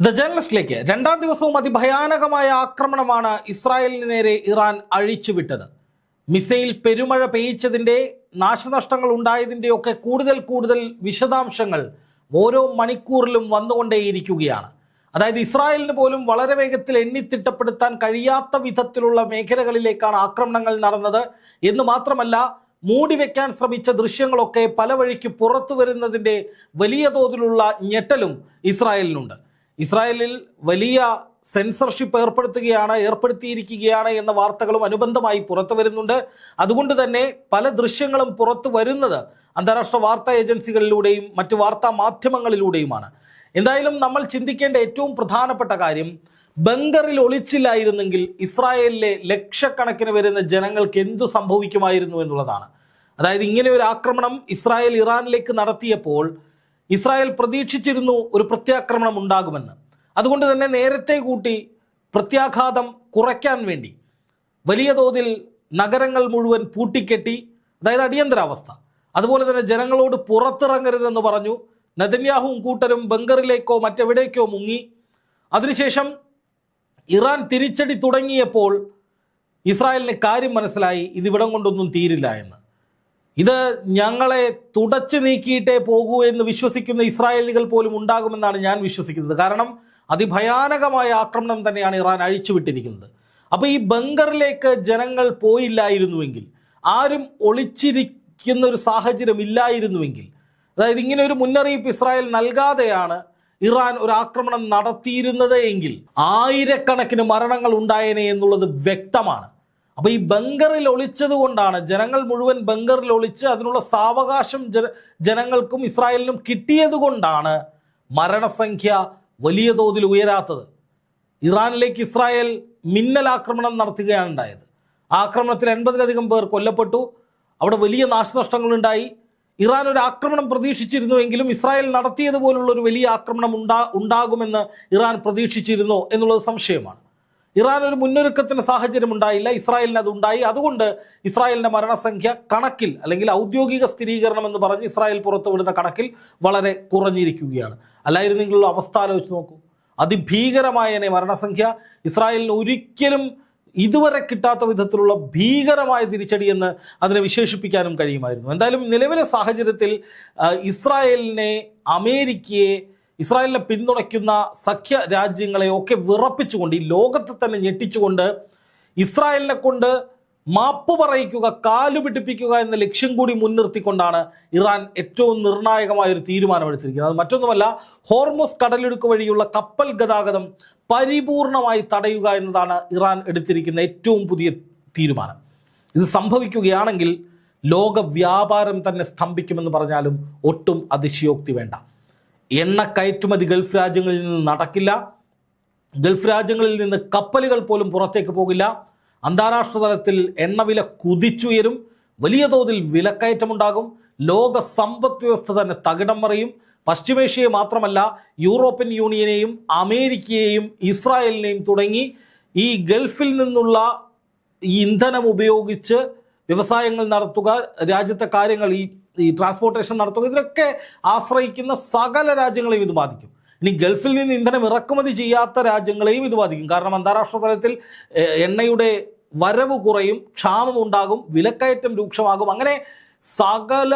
The ജേർണലിസ്റ്റിലേക്ക് രണ്ടാം ദിവസവും അതിഭയാനകമായ ആക്രമണമാണ് ഇസ്രായേലിന് നേരെ ഇറാൻ അഴിച്ചുവിട്ടത്. മിസൈൽ പെരുമഴ പെയ്യിച്ചതിന്റെ നാശനഷ്ടങ്ങൾ ഉണ്ടായതിന്റെയൊക്കെ കൂടുതൽ കൂടുതൽ വിശദാംശങ്ങൾ ഓരോ മണിക്കൂറിലും വന്നുകൊണ്ടേയിരിക്കുകയാണ്. അതായത് ഇസ്രായേലിന് പോലും വളരെ വേഗത്തിൽ എണ്ണിത്തിട്ടപ്പെടുത്താൻ കഴിയാത്ത വിധത്തിലുള്ള മേഖലകളിലേക്കാണ് ആക്രമണങ്ങൾ നടന്നത്. എന്ന് മാത്രമല്ല മൂടിവെക്കാൻ ശ്രമിച്ച ദൃശ്യങ്ങളൊക്കെ പല വഴിക്ക് പുറത്തു വരുന്നതിന്റെ വലിയ തോതിലുള്ള ഞെട്ടലും ഇസ്രായേലിനുണ്ട്. ഇസ്രായേലിൽ വലിയ സെൻസർഷിപ്പ് ഏർപ്പെടുത്തുകയാണ് ഏർപ്പെടുത്തിയിരിക്കുകയാണ് എന്ന വാർത്തകളും അനുബന്ധമായി പുറത്തു വരുന്നുണ്ട്. അതുകൊണ്ട് തന്നെ പല ദൃശ്യങ്ങളും പുറത്തു വരുന്നത് അന്താരാഷ്ട്ര വാർത്താ ഏജൻസികളിലൂടെയും മറ്റു വാർത്താ മാധ്യമങ്ങളിലൂടെയുമാണ്. എന്തായാലും നമ്മൾ ചിന്തിക്കേണ്ട ഏറ്റവും പ്രധാനപ്പെട്ട കാര്യം ബങ്കറിൽ ഒളിച്ചില്ലായിരുന്നെങ്കിൽ ഇസ്രായേലിലെ ലക്ഷക്കണക്കിന് വരുന്ന ജനങ്ങൾക്ക് എന്തു സംഭവിക്കുമായിരുന്നു എന്നുള്ളതാണ്. അതായത് ഇങ്ങനെ ഒരു ആക്രമണം ഇസ്രായേൽ ഇറാനിലേക്ക് നടത്തിയപ്പോൾ ഇസ്രായേൽ പ്രതീക്ഷിച്ചിരുന്നു ഒരു പ്രത്യാക്രമണം ഉണ്ടാകുമെന്ന്. അതുകൊണ്ട് തന്നെ നേരത്തെ കൂട്ടി പ്രത്യാഘാതം കുറയ്ക്കാൻ വേണ്ടി വലിയ തോതിൽ നഗരങ്ങൾ മുഴുവൻ പൂട്ടിക്കെട്ടി അതായത് അടിയന്തരാവസ്ഥ. അതുപോലെ തന്നെ ജനങ്ങളോട് പുറത്തിറങ്ങരുതെന്ന് പറഞ്ഞു. നദന്യാഹുവും കൂട്ടരും ബംഗറിലേക്കോ മറ്റെവിടേക്കോ മുങ്ങി. അതിനുശേഷം ഇറാൻ തിരിച്ചടി തുടങ്ങിയപ്പോൾ ഇസ്രായേലിന് കാര്യം മനസ്സിലായി ഇതിവിടം കൊണ്ടൊന്നും തീരില്ല എന്ന്. ഇത് ഞങ്ങളെ തുടച്ചു നീക്കിയിട്ടേ പോകൂ എന്ന് വിശ്വസിക്കുന്ന ഇസ്രായേലികൾ പോലും ഉണ്ടാകുമെന്നാണ് ഞാൻ വിശ്വസിക്കുന്നത്. കാരണം അതിഭയാനകമായ ആക്രമണം തന്നെയാണ് ഇറാൻ അഴിച്ചുവിട്ടിരിക്കുന്നത്. അപ്പോൾ ഈ ബങ്കറിലേക്ക് ജനങ്ങൾ പോയില്ലായിരുന്നുവെങ്കിൽ ആരും ഒളിച്ചിരിക്കുന്ന ഒരു സാഹചര്യം ഇല്ലായിരുന്നുവെങ്കിൽ അതായത് ഇങ്ങനെ ഒരു മുന്നറിയിപ്പ് ഇസ്രായേൽ നൽകാതെയാണ് ഇറാൻ ഒരു ആക്രമണം നടത്തിയിരുന്നത് എങ്കിൽ ആയിരക്കണക്കിന് മരണങ്ങൾ ഉണ്ടായേനെ എന്നുള്ളത് വ്യക്തമാണ്. അപ്പോൾ ഈ ബങ്കറിൽ ഒളിച്ചത് കൊണ്ടാണ് ജനങ്ങൾ മുഴുവൻ ബങ്കറിൽ ഒളിച്ച് അതിനുള്ള സാവകാശം ജന ജനങ്ങൾക്കും ഇസ്രായേലിനും കിട്ടിയത് കൊണ്ടാണ് മരണസംഖ്യ വലിയ തോതിൽ ഉയരാത്തത്. ഇറാനിലേക്ക് ഇസ്രായേൽ മിന്നൽ ആക്രമണം നടത്തുകയാണ് ഉണ്ടായത്. ആക്രമണത്തിൽ എൺപതിലധികം പേർ കൊല്ലപ്പെട്ടു. അവിടെ വലിയ നാശനഷ്ടങ്ങളുണ്ടായി. ഇറാൻ ഒരു ആക്രമണം പ്രതീക്ഷിച്ചിരുന്നുവെങ്കിലും ഇസ്രായേൽ നടത്തിയതുപോലുള്ള ഒരു വലിയ ആക്രമണം ഉണ്ടാ ഉണ്ടാകുമെന്ന് ഇറാൻ പ്രതീക്ഷിച്ചിരുന്നോ എന്നുള്ളത് സംശയമാണ്. ഇറാൻ ഒരു മുന്നൊരുക്കത്തിന് സാഹചര്യം ഉണ്ടായില്ല. ഇസ്രായേലിന് അത് ഉണ്ടായി. അതുകൊണ്ട് ഇസ്രായേലിന്റെ മരണസംഖ്യ കണക്കിൽ അല്ലെങ്കിൽ ഔദ്യോഗിക സ്ഥിരീകരണം എന്ന് പറഞ്ഞ് ഇസ്രായേൽ പുറത്തുവിടുന്ന കണക്കിൽ വളരെ കുറഞ്ഞിരിക്കുകയാണ്. അല്ലായിരുന്നെങ്കിലുള്ള അവസ്ഥ ആലോചിച്ച് നോക്കൂ. അതിഭീകരമായ മരണസംഖ്യ ഇസ്രായേലിന് ഒരിക്കലും ഇതുവരെ കിട്ടാത്ത വിധത്തിലുള്ള ഭീകരമായ തിരിച്ചടിയെന്ന് അതിനെ വിശേഷിപ്പിക്കാനും കഴിയുമായിരുന്നു. എന്തായാലും നിലവിലെ സാഹചര്യത്തിൽ ഇസ്രായേലിനെ അമേരിക്കയെ ഇസ്രായേലിനെ പിന്തുണയ്ക്കുന്ന സഖ്യ രാജ്യങ്ങളെ ഒക്കെ വിറപ്പിച്ചുകൊണ്ട് ഈ ലോകത്തെ തന്നെ ഞെട്ടിച്ചുകൊണ്ട് ഇസ്രായേലിനെ കൊണ്ട് മാപ്പ് പറയിക്കുക കാലു പിടിപ്പിക്കുക എന്ന ലക്ഷ്യം കൂടി മുൻനിർത്തിക്കൊണ്ടാണ് ഇറാൻ ഏറ്റവും നിർണായകമായ ഒരു തീരുമാനമെടുത്തിരിക്കുന്നത്. അത് മറ്റൊന്നുമല്ല ഹോർമോസ് കടലിടുക്ക് വഴിയുള്ള കപ്പൽ ഗതാഗതം പരിപൂർണമായി തടയുക എന്നതാണ് ഇറാൻ എടുത്തിരിക്കുന്ന ഏറ്റവും പുതിയ തീരുമാനം. ഇത് സംഭവിക്കുകയാണെങ്കിൽ ലോക വ്യാപാരം തന്നെ സ്തംഭിക്കുമെന്ന് പറഞ്ഞാലും ഒട്ടും അതിശയോക്തി വേണ്ട. എണ്ണ കയറ്റുമതി ഗൾഫ് രാജ്യങ്ങളിൽ നിന്ന് നടക്കില്ല. ഗൾഫ് രാജ്യങ്ങളിൽ നിന്ന് കപ്പലുകൾ പോലും പുറത്തേക്ക് പോകില്ല. അന്താരാഷ്ട്ര തലത്തിൽ എണ്ണവില കുതിച്ചുയരും. വലിയ തോതിൽ വിലക്കയറ്റമുണ്ടാകും. ലോക സമ്പദ് വ്യവസ്ഥ തന്നെ തകിടം മറിയും. പശ്ചിമേഷ്യയെ മാത്രമല്ല യൂറോപ്യൻ യൂണിയനെയും അമേരിക്കയെയും ഇസ്രായേലിനെയും തുടങ്ങി ഈ ഗൾഫിൽ നിന്നുള്ള ഈ ഇന്ധനം ഉപയോഗിച്ച് വ്യവസായങ്ങൾ നടത്തുക രാജ്യത്തെ കാര്യങ്ങൾ ഈ ഈ ട്രാൻസ്പോർട്ടേഷൻ നടത്തുക ഇതിനൊക്കെ ആശ്രയിക്കുന്ന സകല രാജ്യങ്ങളെയും ഇത് ബാധിക്കും. ഇനി ഗൾഫിൽ നിന്ന് ഇന്ധനം ഇറക്കുമതി ചെയ്യാത്ത രാജ്യങ്ങളെയും ഇത് ബാധിക്കും. കാരണം അന്താരാഷ്ട്ര തലത്തിൽ എണ്ണയുടെ വരവ് കുറയും ക്ഷാമം ഉണ്ടാകും വിലക്കയറ്റം രൂക്ഷമാകും. അങ്ങനെ സകല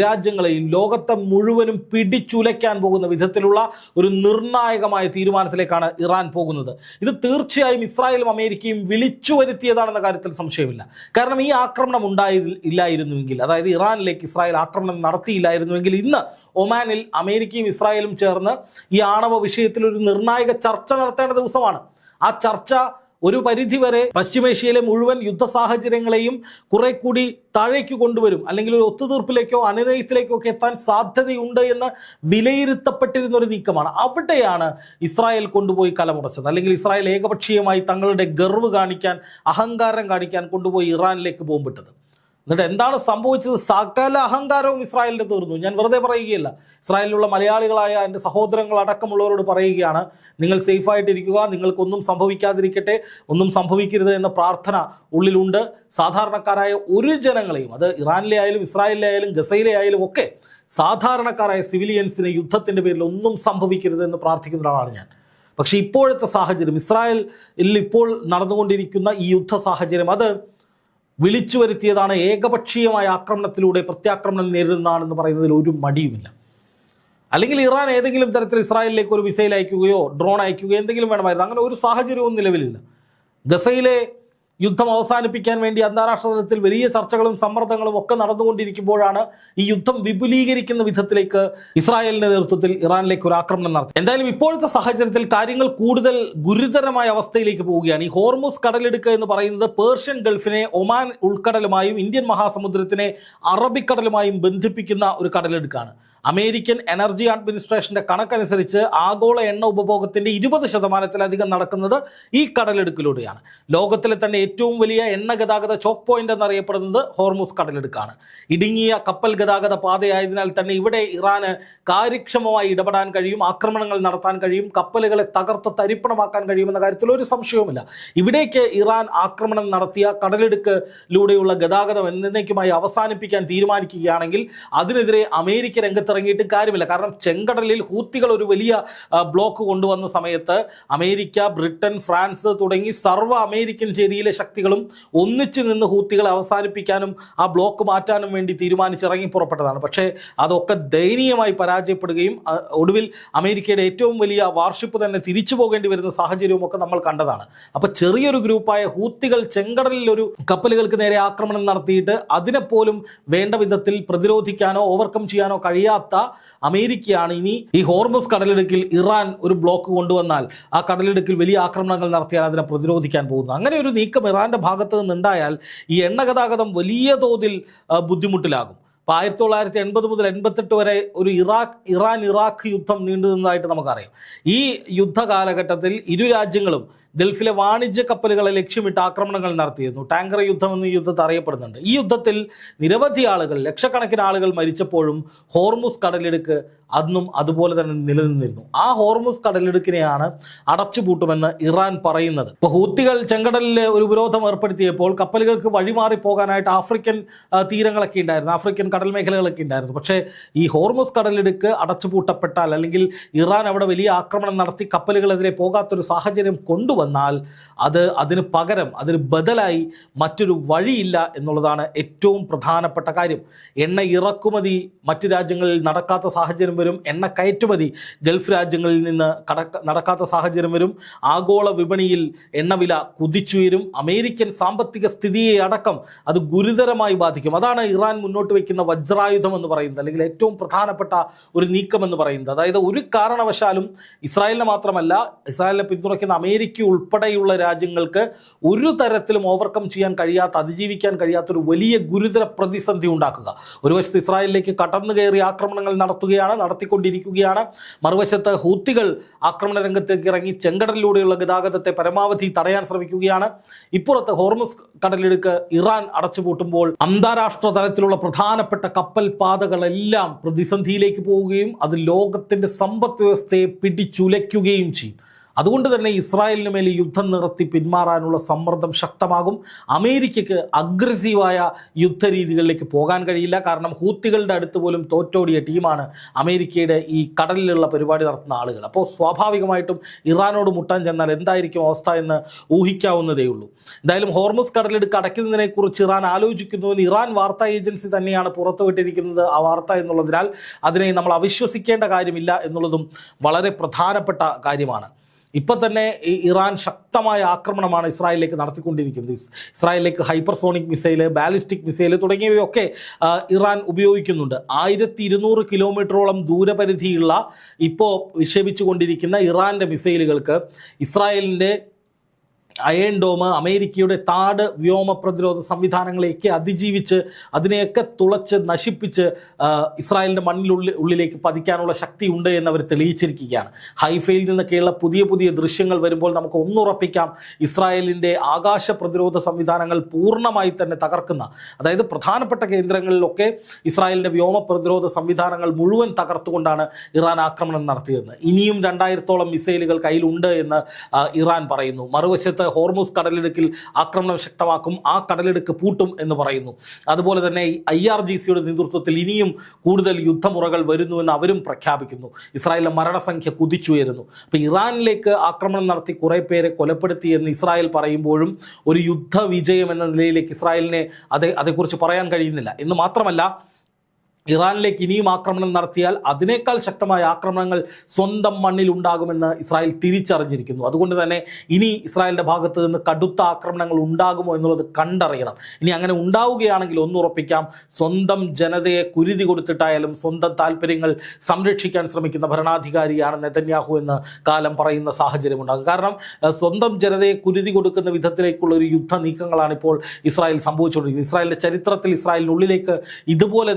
രാജ്യങ്ങളെയും ലോകത്തെ മുഴുവനും പിടിച്ചുലയ്ക്കാൻ പോകുന്ന വിധത്തിലുള്ള ഒരു നിർണായകമായ തീരുമാനത്തിലേക്കാണ് ഇറാൻ പോകുന്നത്. ഇത് തീർച്ചയായും ഇസ്രായേലും അമേരിക്കയും വിളിച്ചു വരുത്തിയതാണെന്ന കാര്യത്തിൽ സംശയമില്ല. കാരണം ഈ ആക്രമണം ഉണ്ടായി ഇല്ലായിരുന്നുവെങ്കിൽ അതായത് ഇറാനിലേക്ക് ഇസ്രായേൽ ആക്രമണം നടത്തിയില്ലായിരുന്നുവെങ്കിൽ ഇന്ന് ഒമാനിൽ അമേരിക്കയും ഇസ്രായേലും ചേർന്ന് ഈ ആണവ വിഷയത്തിൽ ഒരു നിർണായക ചർച്ച നടത്തേണ്ട ദിവസമാണ്. ആ ചർച്ച ഒരു പരിധിവരെ പശ്ചിമേഷ്യയിലെ മുഴുവൻ യുദ്ധ സാഹചര്യങ്ങളെയും കുറെ കൂടി താഴേക്ക് കൊണ്ടുവരും. അല്ലെങ്കിൽ ഒരു ഒത്തുതീർപ്പിലേക്കോ അനുനയത്തിലേക്കോ ഒക്കെ എത്താൻ സാധ്യതയുണ്ട് എന്ന് വിലയിരുത്തപ്പെട്ടിരുന്ന ഒരു നീക്കമാണ്. അവിടെയാണ് ഇസ്രായേൽ കൊണ്ടുപോയി കലമുറച്ചത്. അല്ലെങ്കിൽ ഇസ്രായേൽ ഏകപക്ഷീയമായി തങ്ങളുടെ ഗർവ് കാണിക്കാൻ അഹങ്കാരം കാണിക്കാൻ കൊണ്ടുപോയി ഇറാനിലേക്ക് ബോംബിട്ടത്. എന്നിട്ട് എന്താണ് സംഭവിച്ചത്? സകല അഹങ്കാരവും ഇസ്രായേലിന്റെ തീർന്നു. ഞാൻ വെറുതെ പറയുകയില്ല. ഇസ്രായേലിലുള്ള മലയാളികളായ എന്റെ സഹോദരങ്ങൾ അടക്കമുള്ളവരോട് പറയുകയാണ് നിങ്ങൾ സേഫായിട്ടിരിക്കുക നിങ്ങൾക്കൊന്നും സംഭവിക്കാതിരിക്കട്ടെ ഒന്നും സംഭവിക്കരുത് എന്ന പ്രാർത്ഥന ഉള്ളിലുണ്ട്. സാധാരണക്കാരായ ഒരു ജനങ്ങളെയും അത് ഇറാനിലെ ആയാലും ഇസ്രായേലിലെ ആയാലും ഗസയിലെ ആയാലും ഒക്കെ സാധാരണക്കാരായ സിവിലിയൻസിനെ യുദ്ധത്തിന്റെ പേരിൽ ഒന്നും സംഭവിക്കരുത് എന്ന് പ്രാർത്ഥിക്കുന്ന ഒരാളാണ് ഞാൻ. പക്ഷേ ഇപ്പോഴത്തെ സാഹചര്യം ഇസ്രായേലിൽ ഇപ്പോൾ നടന്നുകൊണ്ടിരിക്കുന്ന ഈ യുദ്ധ സാഹചര്യം അത് വിളിച്ചു വരുത്തിയതാണ് ഏകപക്ഷീയമായ ആക്രമണത്തിലൂടെ പ്രത്യാക്രമണം നേരിടുന്നതാണെന്ന് പറയുന്നതിൽ ഒരു മടിയുമില്ല. അല്ലെങ്കിൽ ഇറാൻ ഏതെങ്കിലും തരത്തിൽ ഇസ്രായേലിലേക്ക് ഒരു മിസൈൽ അയക്കുകയോ ഡ്രോൺ അയക്കുകയോ എന്തെങ്കിലും വേണമായിരുന്നു. അങ്ങനെ ഒരു സാഹചര്യവും നിലവിലില്ല. ഗസയിലെ യുദ്ധം അവസാനിപ്പിക്കാൻ വേണ്ടി അന്താരാഷ്ട്ര തലത്തിൽ വലിയ ചർച്ചകളും സമ്മർദ്ദങ്ങളും ഒക്കെ നടന്നുകൊണ്ടിരിക്കുമ്പോഴാണ് ഈ യുദ്ധം വിപുലീകരിക്കുന്ന വിധത്തിലേക്ക് ഇസ്രായേലിന്റെ നേതൃത്വത്തിൽ ഇറാനിലേക്ക് ഒരു ആക്രമണം നടത്തി. എന്തായാലും ഇപ്പോഴത്തെ സാഹചര്യത്തിൽ കാര്യങ്ങൾ കൂടുതൽ ഗുരുതരമായ അവസ്ഥയിലേക്ക് പോവുകയാണ്. ഈ ഹോർമോസ് കടലെടുക്കുക എന്ന് പറയുന്നത് പേർഷ്യൻ ഗൾഫിനെ ഒമാൻ ഉൾക്കടലുമായും ഇന്ത്യൻ മഹാസമുദ്രത്തിനെ അറബിക്കടലുമായും ബന്ധിപ്പിക്കുന്ന ഒരു കടലെടുക്കാണ്. അമേരിക്കൻ എനർജി അഡ്മിനിസ്ട്രേഷന്റെ കണക്കനുസരിച്ച് ആഗോള എണ്ണ ഉപഭോഗത്തിന്റെ ഇരുപത് ശതമാനത്തിലധികം നടക്കുന്നത് ഈ കടലെടുക്കിലൂടെയാണ്. ലോകത്തിലെ തന്നെ ഏറ്റവും വലിയ എണ്ണ ഗതാഗത ചോക്ക് പോയിന്റ് എന്നറിയപ്പെടുന്നത് ഹോർമുസ് കടലെടുക്കാണ്. ഇടുങ്ങിയ കപ്പൽ ഗതാഗത പാതയായതിനാൽ തന്നെ ഇവിടെ ഇറാന് കാര്യക്ഷമമായി ഇടപെടാൻ കഴിയും ആക്രമണങ്ങൾ നടത്താൻ കഴിയും കപ്പലുകളെ തകർത്ത് തരിപ്പണമാക്കാൻ കഴിയുമെന്ന കാര്യത്തിൽ ഒരു സംശയവുമില്ല. ഇവിടേക്ക് ഇറാൻ ആക്രമണം നടത്തിയ കടലെടുക്കിലൂടെയുള്ള ഗതാഗതം എന്നേക്കുമായി അവസാനിപ്പിക്കാൻ തീരുമാനിക്കുകയാണെങ്കിൽ അതിനെതിരെ അമേരിക്ക രംഗത്തിറങ്ങിയിട്ട് കാര്യമില്ല. കാരണം ചെങ്കടലിൽ ഹൂത്തികൾ ഒരു വലിയ ബ്ലോക്ക് കൊണ്ടുവന്ന സമയത്ത് അമേരിക്ക ബ്രിട്ടൻ ഫ്രാൻസ് തുടങ്ങി സർവ അമേരിക്കൻ ചേരിയിലെ ശക്തികളും ഒന്നിച്ചു നിന്ന് ഹൂത്തികളെ അവസാനിപ്പിക്കാനും ആ ബ്ലോക്ക് മാറ്റാനും വേണ്ടി തീരുമാനിച്ചിറങ്ങി പുറപ്പെട്ടതാണ്. പക്ഷേ അതൊക്കെ ദയനീയമായി പരാജയപ്പെടുകയും ഒടുവിൽ അമേരിക്കയുടെ ഏറ്റവും വലിയ വാർഷിപ്പ് തന്നെ തിരിച്ചു പോകേണ്ടി വരുന്ന സാഹചര്യവും ഒക്കെ നമ്മൾ കണ്ടതാണ്. അപ്പോൾ ചെറിയൊരു ഗ്രൂപ്പായ ഹൂത്തികൾ ചെങ്കടലിൽ ഒരു കപ്പലുകൾക്ക് നേരെ ആക്രമണം നടത്തിയിട്ട് അതിനെപ്പോലും വേണ്ട വിധത്തിൽ പ്രതിരോധിക്കാനോ ഓവർകം ചെയ്യാനോ കഴിയാത്ത അമേരിക്കയാണ് ഇനി ഈ ഹോർമസ് കടലിടുക്കിൽ ഇറാൻ ഒരു ബ്ലോക്ക് കൊണ്ടുവന്നാൽ ആ കടലിടുക്കിൽ വലിയ ആക്രമണങ്ങൾ നടത്തിയാൽ അതിനെ പ്രതിരോധിക്കാൻ പോകുന്നു. അങ്ങനെ ഒരു നീക്കം ഇറാന്റെ ഭാഗത്ത് നിന്നുണ്ടായാൽ ഈ എണ്ണ ഗതാഗതം വലിയ തോതിൽ ബുദ്ധിമുട്ടിലാകും. അപ്പോൾ ആയിരത്തി തൊള്ളായിരത്തി എൺപത് മുതൽ എൺപത്തെട്ട് വരെ ഒരു ഇറാഖ് ഇറാൻ ഇറാഖ് യുദ്ധം നീണ്ടു നിന്നതായിട്ട് നമുക്കറിയാം. ഈ യുദ്ധ കാലഘട്ടത്തിൽ ഇരു രാജ്യങ്ങളും ഗൾഫിലെ വാണിജ്യ കപ്പലുകളെ ലക്ഷ്യമിട്ട് ആക്രമണങ്ങൾ നടത്തിയിരുന്നു. ടാങ്കർ യുദ്ധം എന്ന യുദ്ധത്തിൽ യുദ്ധത്തെ അറിയപ്പെടുന്നുണ്ട്. ഈ യുദ്ധത്തിൽ നിരവധി ആളുകൾ ലക്ഷക്കണക്കിന് ആളുകൾ മരിച്ചപ്പോഴും ഹോർമുസ് കടലിടുക്ക് അന്നും അതുപോലെ തന്നെ നിലനിന്നിരുന്നു. ആ ഹോർമുസ് കടലിടുക്കിനെയാണ് അടച്ചുപൂട്ടുമെന്ന് ഇറാൻ പറയുന്നത്. ഇപ്പോൾ ഹൂത്തികൾ ചെങ്കടലിൽ ഒരു ഉപരോധം ഏർപ്പെടുത്തിയപ്പോൾ കപ്പലുകൾക്ക് വഴിമാറി പോകാനായിട്ട് ആഫ്രിക്കൻ തീരങ്ങളൊക്കെ ഉണ്ടായിരുന്നു. ആഫ്രിക്കൻ കടൽ മേഖലകളൊക്കെ ഉണ്ടായിരുന്നു. പക്ഷേ ഈ ഹോർമസ് കടലിടുക്ക് അടച്ചുപൂട്ടപ്പെട്ടാൽ അല്ലെങ്കിൽ ഇറാൻ അവിടെ വലിയ ആക്രമണം നടത്തി കപ്പലുകളെതിരെ പോകാത്തൊരു സാഹചര്യം കൊണ്ടുവന്നാൽ അത് അതിന് പകരം അതിന് ബദലായി മറ്റൊരു വഴിയില്ല എന്നുള്ളതാണ് ഏറ്റവും പ്രധാനപ്പെട്ട കാര്യം. എണ്ണ ഇറക്കുമതി മറ്റു രാജ്യങ്ങളിൽ നടക്കാത്ത സാഹചര്യം വരും. എണ്ണ കയറ്റുമതി ഗൾഫ് രാജ്യങ്ങളിൽ നിന്ന് നടക്കാത്ത സാഹചര്യം വരും. ആഗോള വിപണിയിൽ എണ്ണവില കുതിച്ചുയരും. അമേരിക്കൻ സാമ്പത്തിക സ്ഥിതിയെ അടക്കം അത് ഗുരുതരമായി ബാധിക്കും. അതാണ് ഇറാൻ മുന്നോട്ട് വയ്ക്കുന്ന വജ്രായുധം എന്ന് പറയുന്നത് അല്ലെങ്കിൽ ഏറ്റവും പ്രധാനപ്പെട്ട ഒരു നീക്കം എന്ന് പറയുന്നത്. അതായത് ഒരു കാരണവശാലും ഇസ്രായേലിനെ മാത്രമല്ല ഇസ്രായേലിനെ പിന്തുണയ്ക്കുന്ന അമേരിക്ക ഉൾപ്പെടെയുള്ള രാജ്യങ്ങൾക്ക് ഒരു തരത്തിലും ഓവർകം ചെയ്യാൻ കഴിയാത്ത അതിജീവിക്കാൻ കഴിയാത്ത ഒരു വലിയ ഗുരുതര പ്രതിസന്ധി ഉണ്ടാക്കുക. ഒരു വശത്ത് ഇസ്രായേലിലേക്ക് കടന്നു കയറി ആക്രമണങ്ങൾ നടത്തുകയാണ് നടത്തിക്കൊണ്ടിരിക്കുകയാണ്. മറുവശത്ത് ഹൂത്തികൾ ആക്രമണ രംഗത്തേക്ക് ഇറങ്ങി ചെങ്കടലിലൂടെയുള്ള ഗതാഗതത്തെ പരമാവധി തടയാൻ ശ്രമിക്കുകയാണ്. ഇപ്പുറത്ത് ഹോർമസ് കടലിടുക്ക് ഇറാൻ അടച്ചുപൂട്ടുമ്പോൾ അന്താരാഷ്ട്ര തലത്തിലുള്ള പ്രധാനപ്പെട്ട കപ്പൽ പാതകളെല്ലാം പ്രതിസന്ധിയിലേക്ക് പോവുകയും അത് ലോകത്തിന്റെ സമ്പദ് വ്യവസ്ഥയെ പിടിച്ചുലയ്ക്കുകയും ചെയ്യും അതുകൊണ്ട് തന്നെ ഇസ്രായേലിന് മേൽ യുദ്ധം നിർത്തി പിന്മാറാനുള്ള സമ്മർദ്ദം ശക്തമാകും. അമേരിക്കയ്ക്ക് അഗ്രസീവായ യുദ്ധരീതികളിലേക്ക് പോകാൻ കഴിയില്ല. കാരണം ഹൂത്തികളുടെ അടുത്ത് പോലും തോറ്റോടിയ ടീമാണ് അമേരിക്കയുടെ ഈ കടലിലുള്ള പരിപാടി നടത്തുന്ന ആളുകൾ. അപ്പോൾ സ്വാഭാവികമായിട്ടും ഇറാനോട് മുട്ടാൻ ചെന്നാൽ എന്തായിരിക്കും അവസ്ഥ എന്ന് ഊഹിക്കാവുന്നതേ ഉള്ളൂ എന്തായാലും ഹോർമുസ് കടലെടുക്ക് അടയ്ക്കുന്നതിനെക്കുറിച്ച് ഇറാൻ ആലോചിക്കുന്നുവെന്ന് ഇറാൻ വാർത്താ ഏജൻസി തന്നെയാണ് പുറത്തുവിട്ടിരിക്കുന്നത് ആ വാർത്ത എന്നുള്ളതിനാൽ അതിനെ നമ്മൾ അവിശ്വസിക്കേണ്ട കാര്യമില്ല എന്നുള്ളതും വളരെ പ്രധാനപ്പെട്ട കാര്യമാണ്. ഇപ്പം തന്നെ ഈ ഇറാൻ ശക്തമായ ആക്രമണമാണ് ഇസ്രായേലിലേക്ക് നടത്തിക്കൊണ്ടിരിക്കുന്നത്. ഇസ് ഇസ്രായേലിലേക്ക് ഹൈപ്പർസോണിക് മിസൈൽ ബാലിസ്റ്റിക് മിസൈൽ തുടങ്ങിയവയൊക്കെ ഇറാൻ ഉപയോഗിക്കുന്നുണ്ട്. ആയിരത്തി ഇരുന്നൂറ് കിലോമീറ്ററോളം ദൂരപരിധിയുള്ള ഇപ്പോൾ വിക്ഷേപിച്ചുകൊണ്ടിരിക്കുന്ന ഇറാന്റെ മിസൈലുകൾക്ക് ഇസ്രായേലിന്റെ അയൺ അമേരിക്കയുടെ താട് വ്യോമ പ്രതിരോധ സംവിധാനങ്ങളെയൊക്കെ അതിജീവിച്ച് അതിനെയൊക്കെ തുളച്ച് നശിപ്പിച്ച് ഇസ്രായേലിന്റെ മണ്ണിലുള്ളിൽ ഉള്ളിലേക്ക് പതിക്കാനുള്ള ശക്തി ഉണ്ട് എന്ന് അവർ തെളിയിച്ചിരിക്കുകയാണ്. ഹൈഫയിൽ നിന്നൊക്കെയുള്ള പുതിയ പുതിയ ദൃശ്യങ്ങൾ വരുമ്പോൾ നമുക്ക് ഒന്നുറപ്പിക്കാം. ഇസ്രായേലിന്റെ ആകാശ പ്രതിരോധ സംവിധാനങ്ങൾ പൂർണമായി തന്നെ തകർക്കുന്ന അതായത് പ്രധാനപ്പെട്ട കേന്ദ്രങ്ങളിലൊക്കെ ഇസ്രായേലിന്റെ വ്യോമ പ്രതിരോധ സംവിധാനങ്ങൾ മുഴുവൻ തകർത്തുകൊണ്ടാണ് ഇറാൻ ആക്രമണം നടത്തിയത് ഇനിയും രണ്ടായിരത്തോളം മിസൈലുകൾ കയ്യിലുണ്ട് എന്ന് ഇറാൻ പറയുന്നു. മറുവശത്ത് ഹോർമൂസ് കടലിടുക്കിൽ ആക്രമണം ശക്തമാക്കും ആ കടലിടുക്ക് പൂട്ടും എന്ന് പറയുന്നു. അതുപോലെ തന്നെ ഐ ആർ ജി സിയുടെ നേതൃത്വത്തിൽ ഇനിയും കൂടുതൽ യുദ്ധമുറകൾ വരുന്നുവെന്ന് അവരും പ്രഖ്യാപിക്കുന്നു. ഇസ്രായേലിലെ മരണസംഖ്യ കുതിച്ചുയരുന്നു. അപ്പോൾ ഇറാനിലേക്ക് ആക്രമണം നടത്തി കുറേ പേരെ കൊലപ്പെടുത്തി എന്ന് ഇസ്രായേൽ പറയുമ്പോഴും ഒരു യുദ്ധ വിജയം എന്ന നിലയിലേക്ക് ഇസ്രായേലിനെ അതേ അതേക്കുറിച്ച് പറയാൻ കഴിയുന്നില്ല. എന്ന് മാത്രമല്ല ഇറാനിലേക്ക് ഇനിയും ആക്രമണം നടത്തിയാൽ അതിനേക്കാൾ ശക്തമായ ആക്രമണങ്ങൾ സ്വന്തം മണ്ണിൽ ഉണ്ടാകുമെന്ന് ഇസ്രായേൽ തിരിച്ചറിഞ്ഞിരിക്കുന്നു. അതുകൊണ്ട് തന്നെ ഇനി ഇസ്രായേലിന്റെ ഭാഗത്ത് നിന്ന് കടുത്ത ആക്രമണങ്ങൾ ഉണ്ടാകുമോ എന്നുള്ളത് കണ്ടറിയണം. ഇനി അങ്ങനെ ഉണ്ടാവുകയാണെങ്കിൽ ഒന്നുറപ്പിക്കാം സ്വന്തം ജനതയെ കുരുതി കൊടുത്തിട്ടായാലും സ്വന്തം താല്പര്യങ്ങൾ സംരക്ഷിക്കാൻ ശ്രമിക്കുന്ന ഭരണാധികാരിയാണ് നെതന്യാഹു എന്ന് കാലം പറയുന്ന സാഹചര്യം ഉണ്ടാകും. കാരണം സ്വന്തം ജനതയെ കുരുതി കൊടുക്കുന്ന വിധത്തിലേക്കുള്ള ഒരു യുദ്ധ നീക്കങ്ങളാണ് ഇപ്പോൾ ഇസ്രായേൽ സംഭവിച്ചുകൊണ്ടിരിക്കുന്നത്. ഇസ്രായേലിന്റെ ചരിത്രത്തിൽ ഇസ്രായേലിനുള്ളിലേക്ക് ഇതുപോലെ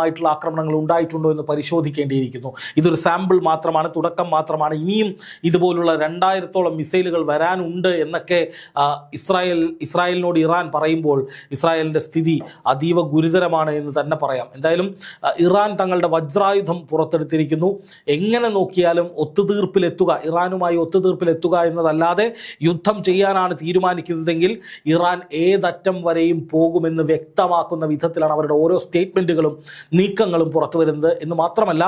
നാശോന്മുഖമായിട്ടുള്ള ആക്രമണങ്ങൾ ഉണ്ടായിട്ടുണ്ടോ എന്ന് പരിശോധിക്കേണ്ടിയിരിക്കുന്നു. ഇതൊരു സാമ്പിൾ മാത്രമാണ് തുടക്കം മാത്രമാണ്. ഇനിയും ഇതുപോലുള്ള രണ്ടായിരത്തോളം മിസൈലുകൾ വരാനുണ്ട് എന്നൊക്കെ ഇസ്രായേൽ ഇസ്രായേലിനോട് ഇറാൻ പറയുമ്പോൾ ഇസ്രായേലിന്റെ സ്ഥിതി അതീവ ഗുരുതരമാണ് എന്ന് തന്നെ പറയാം. എന്തായാലും ഇറാൻ തങ്ങളുടെ വജ്രായുധം പുറത്തെടുത്തിരിക്കുന്നു. എങ്ങനെ നോക്കിയാലും ഒത്തുതീർപ്പിലെത്തുക ഇറാനുമായി ഒത്തുതീർപ്പിലെത്തുക എന്നതല്ലാതെ യുദ്ധം ചെയ്യാനാണ് തീരുമാനിക്കുന്നതെങ്കിൽ ഇറാൻ ഏതറ്റം വരെയും പോകുമെന്ന് വ്യക്തമാക്കുന്ന വിധത്തിലാണ് അവരുടെ ഓരോ സ്റ്റേറ്റ്മെന്റുകളും നീക്കങ്ങളും പുറത്തു വരുന്നത് എന്ന് മാത്രമല്ല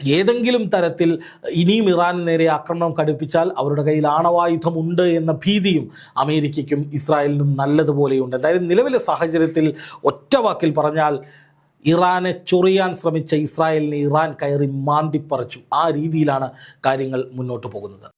ഏതെങ്കിലും തരത്തിൽ ഇനിയും ഇറാന് നേരെ ആക്രമണം കടുപ്പിച്ചാൽ അവരുടെ കയ്യിൽ ആണവായുധമുണ്ട് എന്ന ഭീതിയും അമേരിക്കയ്ക്കും ഇസ്രായേലിനും നല്ലതുപോലെയുണ്ട്. എന്തായാലും നിലവിലെ സാഹചര്യത്തിൽ ഒറ്റ വാക്കിൽ പറഞ്ഞാൽ ഇറാനെ ചൊറിയാൻ ശ്രമിച്ച ഇസ്രായേലിനെ ഇറാൻ കയറി മാന്തിപ്പറിച്ചു. ആ രീതിയിലാണ് കാര്യങ്ങൾ മുന്നോട്ട് പോകുന്നത്.